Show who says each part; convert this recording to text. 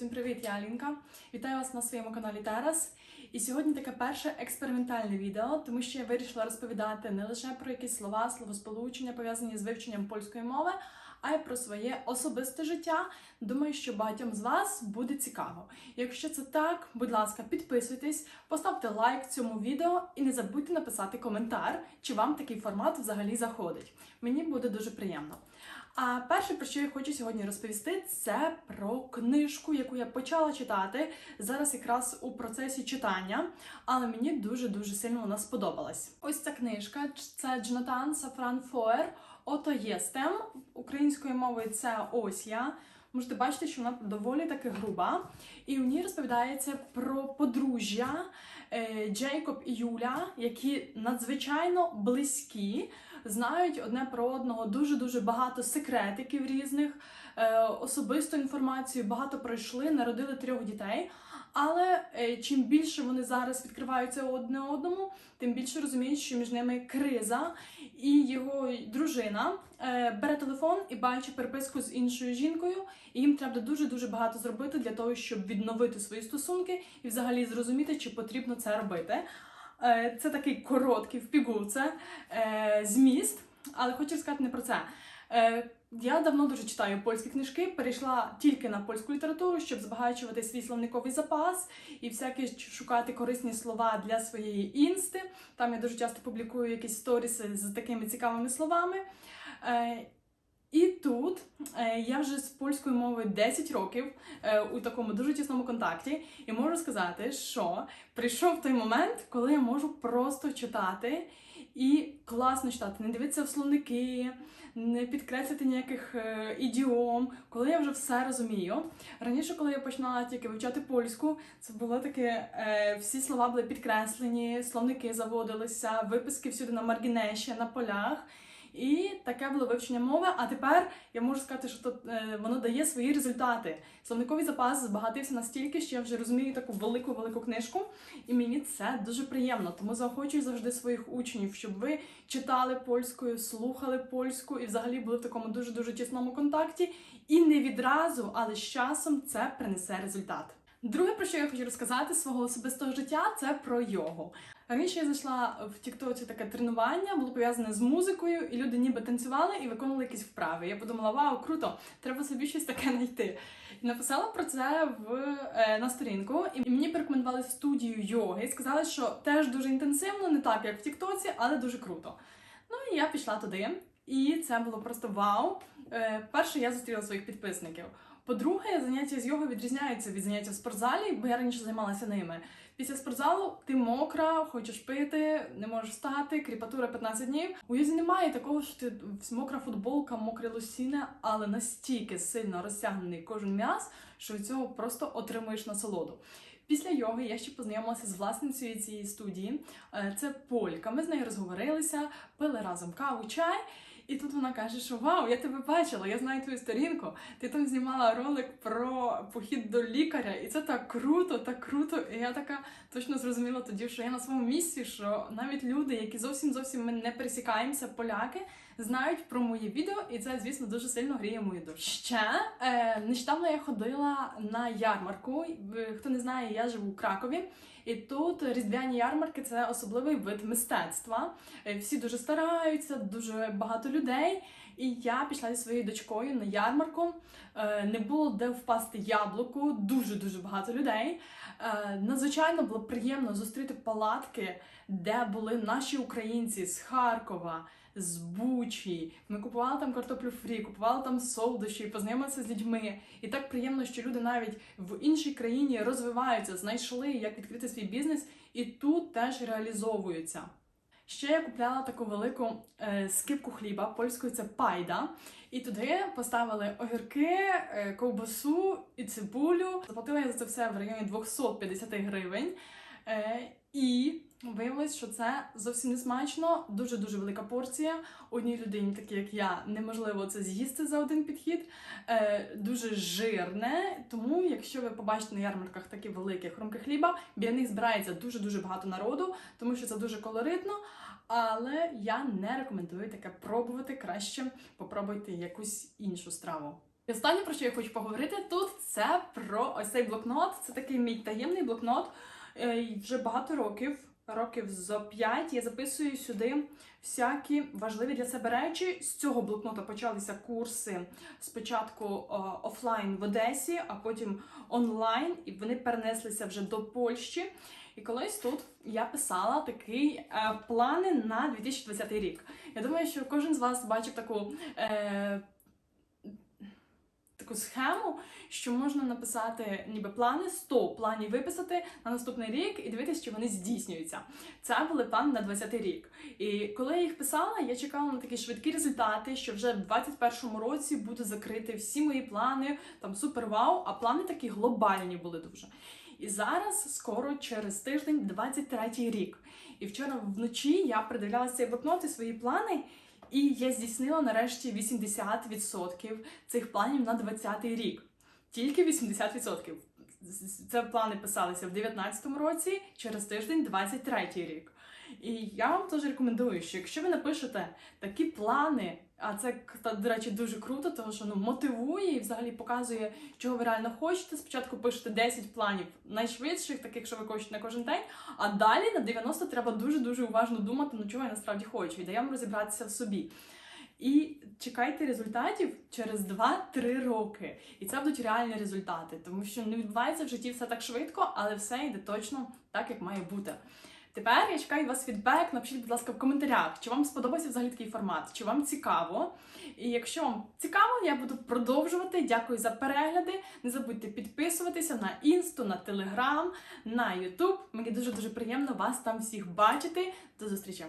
Speaker 1: усім привіт! Я Алінка. Вітаю вас на своєму каналі Терас. І сьогодні таке перше експериментальне відео, тому що я вирішила розповідати не лише про якісь слова, словосполучення пов'язані з вивченням польської мови, а й про своє особисте життя. Думаю, що багатьом з вас буде цікаво. Якщо це так, будь ласка, підписуйтесь, поставте лайк цьому відео і не забудьте написати коментар, чи вам такий формат взагалі заходить. Мені буде дуже приємно. А перше, про що я хочу сьогодні розповісти, це про книжку, яку я почала читати зараз якраз у процесі читання, але мені дуже-дуже сильно вона сподобалась. Ось ця книжка це Джонатан Сафран Фоер Ото єстем. Українською мовою це ось я. Можете бачити, що вона доволі таки груба. І в ній розповідається про подружжя е, Джейкоб і Юля, які надзвичайно близькі, знають одне про одного дуже-дуже багато секретиків різних, е, особисту інформацію, багато пройшли, народили трьох дітей. Але е, чим більше вони зараз відкриваються одне одному, тим більше розуміють, що між ними криза, і його дружина е, бере телефон і бачить переписку з іншою жінкою, і їм треба дуже дуже багато зробити для того, щоб відновити свої стосунки і взагалі зрозуміти, чи потрібно це робити. Е, Це такий короткий в зміст, але хочу сказати не про це. Я давно дуже читаю польські книжки, перейшла тільки на польську літературу, щоб збагачувати свій словниковий запас і всякі шукати корисні слова для своєї інсти. Там я дуже часто публікую якісь сторіси з такими цікавими словами. Е, І тут е, я вже з польською мовою 10 років е, у такому дуже тісному контакті, і можу сказати, що прийшов той момент, коли я можу просто читати і класно читати, не дивитися в словники, не підкреслити ніяких е, ідіом, коли я вже все розумію. Раніше, коли я починала тільки вивчати польську, це було таке, е, всі слова були підкреслені, словники заводилися, виписки всюди на маргінеші, на полях. І таке було вивчення мови. А тепер я можу сказати, що то, е, воно дає свої результати. Словниковий запас збагатився настільки, що я вже розумію таку велику велику книжку, і мені це дуже приємно. Тому заохочую завжди своїх учнів, щоб ви читали польською, слухали польську і взагалі були в такому дуже дуже тісному контакті. І не відразу, але з часом це принесе результат. Друге, про що я хочу розказати свого особистого життя, це про йогу. Раніше я зайшла в Тіктоці таке тренування, було пов'язане з музикою, і люди ніби танцювали і виконували якісь вправи. Я подумала, вау, круто, треба собі щось таке знайти. І написала про це в, е, на сторінку, і мені порекомендували студію йоги. І сказали, що теж дуже інтенсивно, не так як в Тіктоці, але дуже круто. Ну і я пішла туди, і це було просто вау. Е, перше, я зустріла своїх підписників. По-друге, заняття з йогою відрізняються від заняття в спортзалі, бо я раніше займалася ними. Після спортзалу ти мокра, хочеш пити, не можеш встати, кріпатура 15 днів. У йозі немає такого, що ти мокра футболка, мокре лосіне, але настільки сильно розтягнений кожен м'яз, що від цього просто отримуєш насолоду. Після йоги я ще познайомилася з власницею цієї студії. Е, Це Полька. Ми з нею розговорилися, пили разом каву, чай. І тут вона каже, що вау, я тебе бачила, я знаю твою сторінку. Ти там знімала ролик про похід до лікаря, і це так круто, так круто. І я така точно зрозуміла тоді, що я на своєму місці, що навіть люди, які зовсім зовсім ми не пересікаємося, поляки, знають про моє відео, і це, звісно, дуже сильно гріє мою душу. Ще е, нещодавно я ходила на ярмарку. Е, Хто не знає, я живу у Кракові. І тут різдвяні ярмарки це особливий вид мистецтва. Е, Всі дуже стараються, дуже багато людей. І я пішла зі своєю дочкою на ярмарку. Е, Не було де впасти яблуку, дуже дуже багато людей. Е, Надзвичайно було приємно зустріти палатки, де були наші українці з Харкова. З Бучі, ми купували там картоплю фрі, купували там солодощі, познайомилися з людьми. І так приємно, що люди навіть в іншій країні розвиваються, знайшли, як відкрити свій бізнес, і тут теж реалізовуються. Ще я купляла таку велику е, скипку хліба, польською це пайда. І туди поставили огірки, е, ковбасу і цибулю. Заплатила я за це все в районі 250 гривень. Е, і виявилось, що це зовсім не смачно, дуже дуже велика порція. Одній людині, такі як я, неможливо це з'їсти за один підхід. Е, дуже жирне. Тому, якщо ви побачите на ярмарках такі великі хрумки хліба, біля них збирається дуже дуже багато народу, тому що це дуже колоритно. Але я не рекомендую таке пробувати. Краще попробуйте якусь іншу страву. І останнє, про що я хочу поговорити тут, це про ось цей блокнот. Це такий мій таємний блокнот. Е, Вже багато років, років зо 5, я записую сюди всякі важливі для себе речі. З цього блокнота почалися курси спочатку е, офлайн в Одесі, а потім онлайн, і вони перенеслися вже до Польщі. І колись тут я писала такі е, плани на 2020 рік. Я думаю, що кожен з вас бачив таку. Е, Таку схему, що можна написати ніби плани, 100 планів виписати на наступний рік і дивитися, чи вони здійснюються. Це були плани на 20 рік. І коли я їх писала, я чекала на такі швидкі результати, що вже в 21-му році буду закрити всі мої плани, там супер вау, а плани такі глобальні були дуже. І зараз скоро через тиждень, 23-й рік. І вчора вночі я придивлялася цей блокнот і свої плани. І я здійснила нарешті 80% цих планів на 20-й рік. Тільки 80%. Це плани писалися в 19-му році, через тиждень 23-й рік. І я вам теж рекомендую, що якщо ви напишете такі плани, а це до речі дуже круто, тому що ну мотивує і взагалі показує, чого ви реально хочете. Спочатку пишете 10 планів найшвидших, таких, що ви хочете на кожен день. А далі на 90 треба дуже дуже уважно думати, ну чого я насправді хочу, і даємо розібратися в собі. І чекайте результатів через 2-3 роки. І це будуть реальні результати, тому що не відбувається в житті все так швидко, але все йде точно так, як має бути. Тепер я чекаю вас фідбек. Напишіть, будь ласка, в коментарях, чи вам сподобався взагалі такий формат, чи вам цікаво. І якщо вам цікаво, я буду продовжувати. Дякую за перегляди. Не забудьте підписуватися на інсту, на телеграм, на ютуб. Мені дуже дуже приємно вас там всіх бачити. До зустрічі!